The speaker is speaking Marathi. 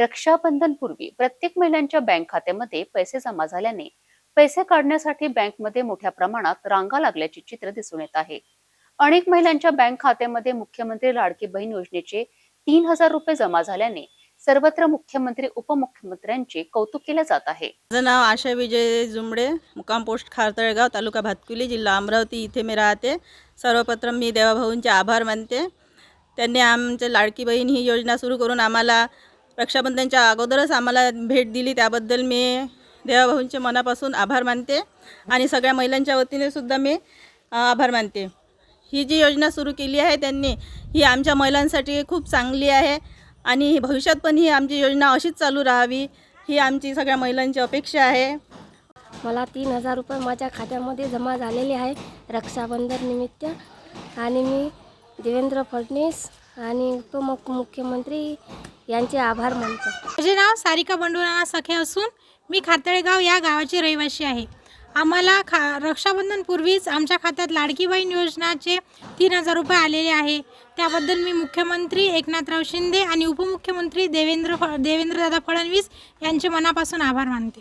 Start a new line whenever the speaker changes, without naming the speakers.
रक्षाबंधन पूर्वी प्रत्येक महिलांच्या बँक खात्यामध्ये पैसे जमा झाल्याने पैसे काढण्यासाठी बँकमध्ये मोठ्या प्रमाणात रांगा लागल्याचे चित्र दिसून येत आहे. अनेक महिलांच्या बँक खात्यामध्ये मुख्यमंत्री लाडकी बहीण योजनेचे तीन हजार रुपये जमा झाल्याने सर्वत्र मुख्यमंत्री उपमुख्यमंत्र्यांचे कौतुक केले जात आहे.
माझं नाव आशा विजय जुमडे मुकाम पोस्ट खारतळगाव तालुका भातकुली जिल्हा अमरावती इथे मी राहते. सर्वप्रथम मी देवाभाऊंचे आभार मानते. त्यांनी आमच्या लाडकी बहीण ही योजना सुरू करून आम्हाला रक्षाबंधनच्या अगोदरच आम्हाला भेट दिली. त्याबद्दल मी देवाभाऊंचे मनापासून आभार मानते. आणि सगळ्या महिलांच्या वतीने सुद्धा मी आभार मानते. ही जी योजना सुरू केली आहे त्यांनी ही आमच्या महिलांसाठी खूप चांगली आहे. आणि भविष्यात पण ही आमची योजना अशीच चालू राहावी ही आमची सगळ्या महिलांची अपेक्षा आहे.
मला तीन हजार रुपये माझ्या खात्यामध्ये जमा झालेले आहे रक्षाबंधन निमित्त. आणि मी देवेंद्र फडणवीस आणि उपमुख्यमंत्री यांचे आभार मानतो.
माझे नाव सारिका बंडुराना सखे असून मी खातळेगाव या गावाची रहिवासी आहे. आम्हाला खा रक्षाबंधनपूर्वीच आमच्या खात्यात लाडकी बहीण योजनाचे तीन हजार रुपये आलेले आहे. त्याबद्दल मी मुख्यमंत्री एकनाथराव शिंदे आणि उपमुख्यमंत्री देवेंद्र फ देवेंद्रदादा फडणवीस यांचे मनापासून आभार मानते.